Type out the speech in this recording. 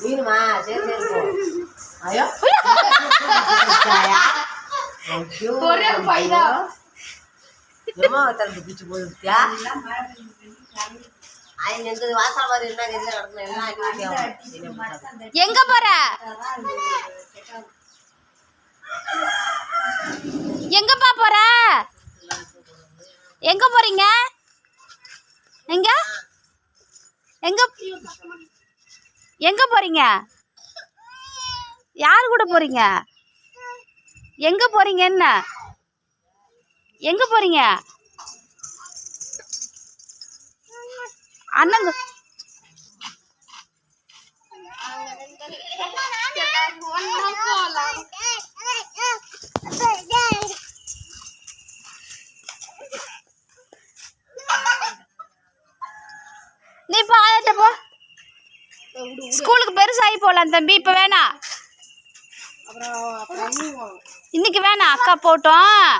மீனுமா சரி சரி போ ஐயோ ஒரே பைதா. எம்மா பிச்சு எங்க போற எங்கப்பா போற எங்க போறீங்க எங்க எங்க எங்க போறீங்க? யார் கூட போறீங்க? எங்க போறீங்க என்ன? எங்க போறீங்க? அண்ணங்க நீ பா ஸ்கூலுக்கு பெருசாகி போகலாம் தம்பி இப்போ வேணாம். இன்னைக்கு வேணாம் அக்கா போட்டோம்.